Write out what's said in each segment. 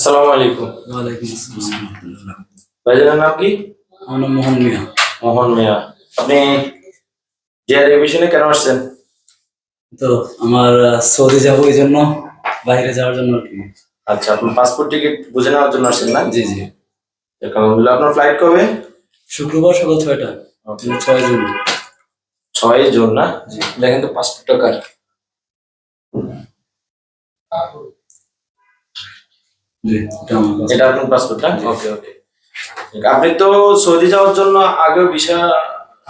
আসসালামু আলাইকুম। ওয়ালাইকুম আসসালাম ভাইজানের নাম কি? আমার নাম মোহন মিয়া। মোহন মিয়া। আপনি কেন আসছেন? তো আমার সৌদি যাব এই জন্য বাইরে যাওয়ার জন্য আর কি। আচ্ছা আপনার পাসপোর্ট টিকিট বুঝে নেওয়ার জন্য আসছেন না? জি জি। আলহামদুলিল্লাহ আপনার ফ্লাইট কবে? শুক্রবার সকাল ছয়টা ছয় জুন। ছয় জুন না? জি। দেখেন তো পাসপোর্টটা কার? এটা আপনার পাসপোর্ট না? ওকে ওকে আপনি তো সৌদি যাওয়ার জন্য আগেও ভিসা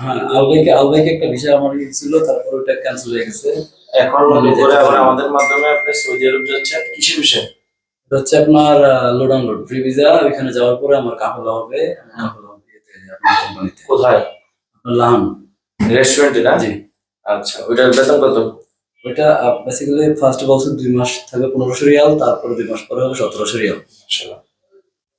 হ্যাঁ আলবাইকে আলবাইকে একটা বিষয় আমার ছিল তারপর ওটা ক্যান্সেল হয়ে গেছে। এখন করে আবার আমাদের মাধ্যমে আপনি সৌদি আরব যাচ্ছেন। কিসের বিষয়? হচ্ছে আপনার লোড আনলোড ফ্রি ভিসা ওইখানে যাওয়ার পরে আমার কাফেলা হবে। কোথায়? লাহান। রেস্টুরেন্টে না? জি। আচ্ছা ওইটার বেতন কত? ওইটা বেসিক্যালি ফার্স্ট বছর দুই মাস থাকবে পনেরোশো রিয়াল তারপরে দুই মাস পরে হবে সতেরোশো রিয়াল।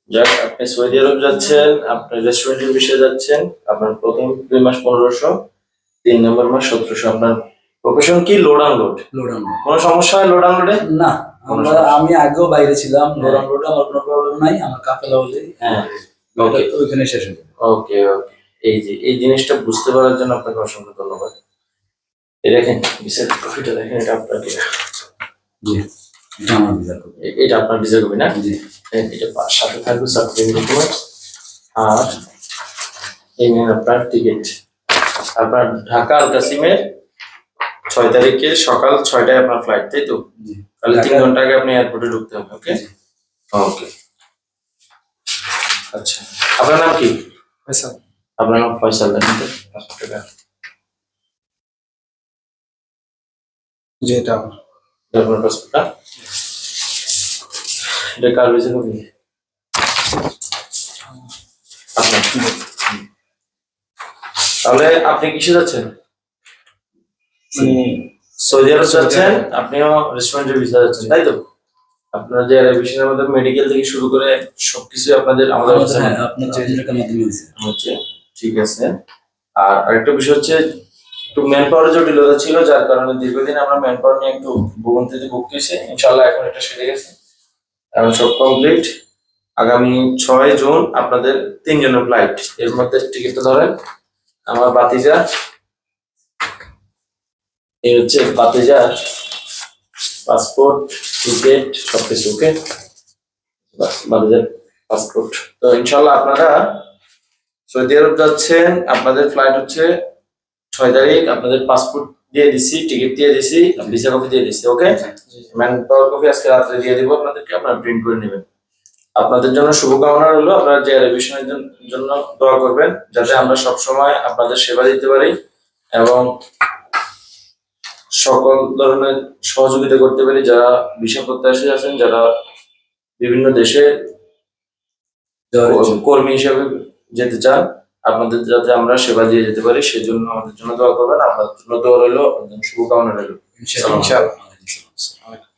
যাক আপনি সৌদি আরব যাচ্ছেন আপনি রেস্টুরেন্টের বিষয়ে যাচ্ছেন আপনার প্রথম দুই মাস পনেরোশো তিন নম্বর মাস সতেরোশো। আপনার প্রফেশন কি? লোড আনলোড লোড আনলোড কোনো সমস্যা হয় লোড আনলোডে না আমরা আমি আগেও বাইরে ছিলাম লোড আনলোডে আমার কোনো প্রবলেম নাই আমার কাফেলা হলে হ্যাঁ। ওকে ওইখানে শেষ হবে ওকে ওকে এই যে এই জিনিসটা বুঝতে পারার জন্য আপনাকে অসংখ্য ধন্যবাদ। এই দেখেন ভিসার কপিটা দেখেন এটা আপনার কি? জি এটা আমার আপনার ভিসা কপি না? জি। এটা সাথে থাকবে সার্টিফিকেট ডকুমেন্টস আর এই নিন আপনার টিকিট আপনার ঢাকা আলকাসিমের ছয় তারিখে সকাল ছয়টায় আপনার ফ্লাইট তাই তো? জি। তাহলে তিন ঘণ্টা আগে আপনি এয়ারপোর্টে ঢুকতে হবে ওকে ওকে আচ্ছা। আপনার নাম কি? ফয়সাল। আপনার নাম ফয়সাল দেখেন পাসপোর্টটা এটা আমার পাসপোর্টটা এটা কার ভিসা কপি আপনার তাহলে আপনি কিসে যাচ্ছেন? মানে সৌদি আরব যাচ্ছেন আপনিও রেস্টুরেন্টের ভিসা যাচ্ছেন তাই তো? আপনার যে অ্যারাবিশনের মধ্যে মেডিকেল থেকে শুরু করে সবকিছু আপনাদের আমাদের হ্যাঁ আপনার মাধ্যমে হচ্ছে ঠিক আছে। আর আরেকটা বিষয় হচ্ছে একটু ম্যান পাওয়ারের জটিলতা ছিল, যার কারণে দীর্ঘদিন আমরা ম্যান পাওয়ার নিয়ে একটু ভোগান্তিতে ভুগতেছি। ইনশাল্লাহ এখন এটা সেরে গেছে। এখন সব কমপ্লিট আগামী ছয় জুন আপনাদের তিনজনের ফ্লাইট এর মধ্যে টিকিটটা ধরেন, আমার বাতিজা এই হচ্ছে বাতিজা পাসপোর্ট টিকিট সবকিছু ওকে বাতিজার পাসপোর্ট তো ইনশাল্লাহ আপনারা সৌদি আরব যাচ্ছেন, আপনাদের ফ্লাইট হচ্ছে ছয় তারিখ আপনাদের পাসপোর্ট দিয়ে দিছি টিকিট দিয়ে দিছি ভিসা কপি দিয়ে দিছি ওকে ম্যান পাওয়ার কপি আজকে রাত্রে দিয়ে দিব আপনাদেরকে আপনারা প্রিন্ট করে নেবেন। আপনাদের জন্য শুভকামনা রইল আপনারা যে রেভিশনের জন্য দোয়া করবেন যাতে আমরা সব সময় আপনাদের সেবা দিতে পারি এবং সকল ধরনের সহযোগিতা করতে পারি যারা ভিসা প্রত্যাশী আছেন যারা বিভিন্ন দেশে কর্মী হিসেবে যেতে চান। আপনাদের যাতে আমরা সেবা দিয়ে যেতে পারি সেজন্য আমাদের জন্য দোয়া করবেন। আপনাদের জন্য দোয়া রইল। শুভকামনা রইল। ইনশাআল্লাহ।